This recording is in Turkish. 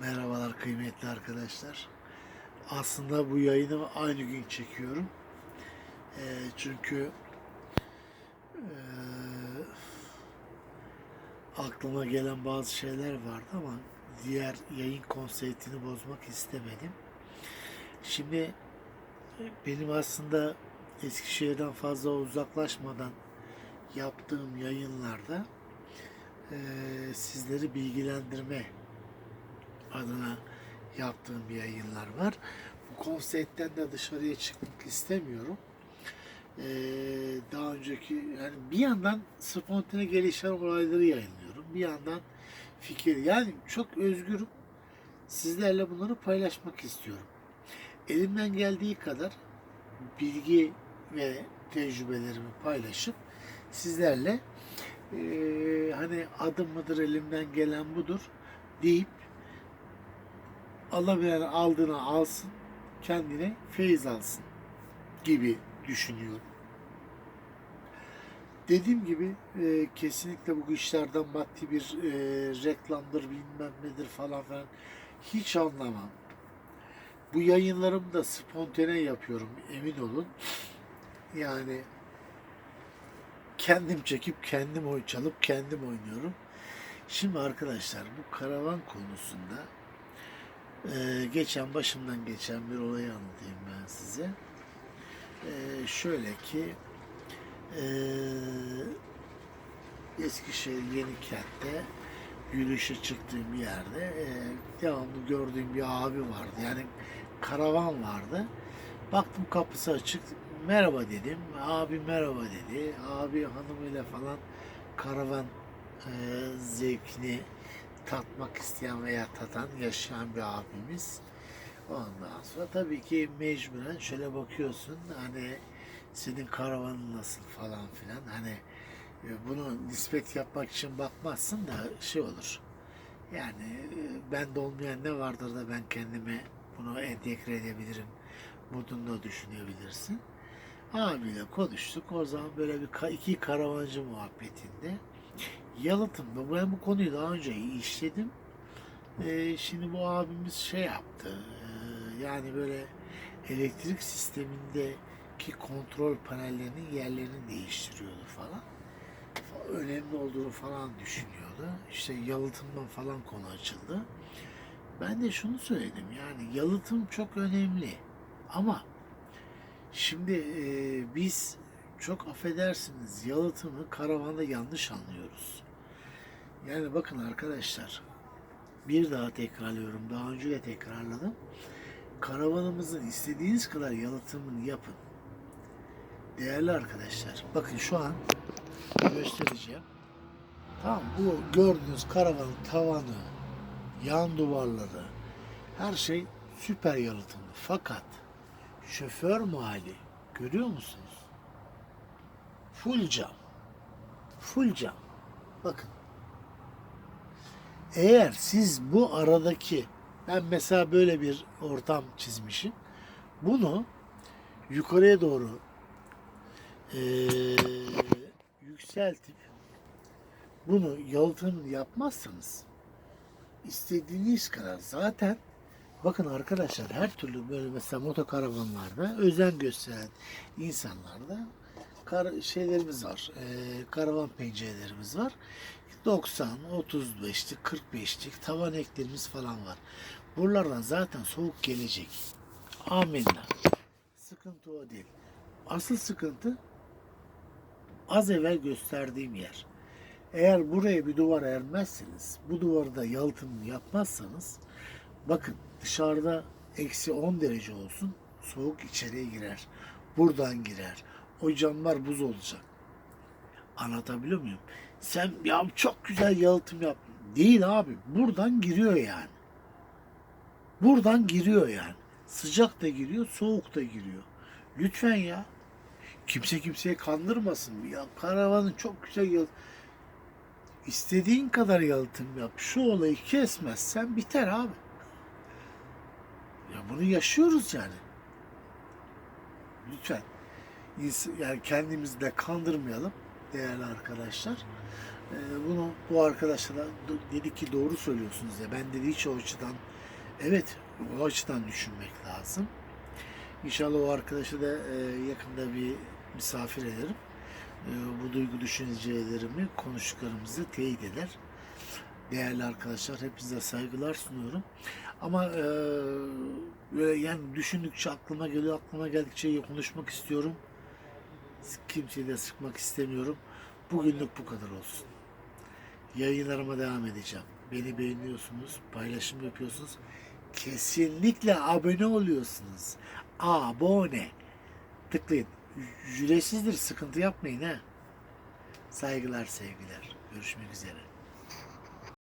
Merhabalar kıymetli arkadaşlar. Aslında bu yayını aynı gün çekiyorum. Eee, çünkü eee, aklıma gelen bazı şeyler vardı ama diğer yayın konseptini bozmak istemedim. Şimdi e, benim aslında Eskişehir'den fazla uzaklaşmadan yaptığım yayınlarda eee, sizleri bilgilendirme adına yaptığım bir yayınlar var. Bu konseptten de dışarıya çıkmak istemiyorum. Ee, daha önceki yani bir yandan spontane gelişen olayları yayınlıyorum. Bir yandan fikir yani çok özgürüm. Sizlerle bunları paylaşmak istiyorum. Elimden geldiği kadar bilgi ve tecrübelerimi paylaşıp sizlerle eee, hani adım mıdır elimden gelen budur deyip alabilen aldığını alsın, kendine feyiz alsın gibi düşünüyorum. Dediğim gibi e, kesinlikle bu işlerden maddi bir e, reklamdır bilmem nedir falan filan hiç anlamam. Bu yayınlarımı da spontane yapıyorum emin olun. Yani kendim çekip kendim oy çalıp kendim oynuyorum. Şimdi arkadaşlar bu karavan konusunda ee, geçen başımdan geçen bir olayı anlatayım ben size. Ee, şöyle ki ee, Eskişehir Yenikent'te yürüyüşe çıktığım yerde ee, devamlı gördüğüm bir abi vardı. Yani karavan vardı. Baktım kapısı açık. Merhaba dedim. Abi merhaba dedi. Abi hanımıyla falan karavan ee, zevkini tatmak isteyen veya tatan yaşayan bir abimiz. Ondan sonra tabii ki mecburen şöyle bakıyorsun hani senin karavanın nasıl falan filan hani e, bunu nispet yapmak için bakmazsın da şey olur. Yani e, bende olmayan ne vardır da ben kendime bunu entegre edebilirim modunda düşünebilirsin. Abiyle konuştuk. O zaman böyle bir iki karavancı muhabbetinde yalıtımda ben bu konuyu daha önce işledim. Ee, şimdi bu abimiz şey yaptı. ee, yani böyle elektrik sistemindeki kontrol panellerinin yerlerini değiştiriyordu falan. Önemli olduğunu falan düşünüyordu. İşte yalıtımdan falan konu açıldı. Ben de şunu söyledim yani yalıtım çok önemli. Ama şimdi ee, biz çok affedersiniz yalıtımı karavanda yanlış anlıyoruz. Yani bakın arkadaşlar bir daha tekrarlıyorum. Daha önce de tekrarladım. Karavanımızın istediğiniz kadar yalıtımını yapın. Değerli arkadaşlar bakın şu an göstereceğim. Tamam bu gördüğünüz karavanın tavanı, yan duvarları her şey süper yalıtımlı. Fakat şoför mahalli görüyor musunuz? Full cam. Full cam. Bakın. Eğer siz bu aradaki ben mesela böyle bir ortam çizmişim. Bunu yukarıya doğru eee, yükseltip bunu yalıtım yapmazsanız istediğiniz kadar zaten bakın arkadaşlar her türlü böyle mesela motokaravanlarda özen gösteren insanlarda kar şeylerimiz var. eee, karavan pencerelerimiz var. 90, 35'lik, 45'lik tavan eklerimiz falan var. Buralardan zaten soğuk gelecek. Amenna. Sıkıntı o değil. Asıl sıkıntı az evvel gösterdiğim yer. Eğer buraya bir duvar ermezseniz, bu duvarda yalıtımını yapmazsanız, bakın dışarıda eksi 10 derece olsun, soğuk içeriye girer. Buradan girer. O camlar buz olacak. Anlatabiliyor muyum? Sen ya çok güzel yalıtım yap. Değil abi. Buradan giriyor yani. Buradan giriyor yani. Sıcak da giriyor, soğuk da giriyor. Lütfen ya. Kimse kimseye kandırmasın. Ya karavanın çok güzel yalıtım. İstediğin kadar yalıtım yap. Şu olayı kesmezsen biter abi. Ya bunu yaşıyoruz yani. Lütfen. Yani kendimizi de kandırmayalım değerli arkadaşlar. Ee, bunu bu arkadaşlara dedi ki doğru söylüyorsunuz ya. Ben dedi hiç o açıdan evet o açıdan düşünmek lazım. İnşallah o arkadaşı da e, yakında bir misafir ederim. E, bu duygu düşüncelerimi, konuştuklarımızı teyit eder. Değerli arkadaşlar hepinize saygılar sunuyorum. Ama e, böyle yani düşündükçe aklıma geliyor, aklıma geldikçe konuşmak istiyorum. Kimseyi de sıkmak istemiyorum. Bugünlük bu kadar olsun. Yayınlarıma devam edeceğim. Beni beğeniyorsunuz, paylaşım yapıyorsunuz. Kesinlikle abone oluyorsunuz. Abone. Tıklayın. Ücretsizdir, sıkıntı yapmayın ha. Saygılar, sevgiler. Görüşmek üzere.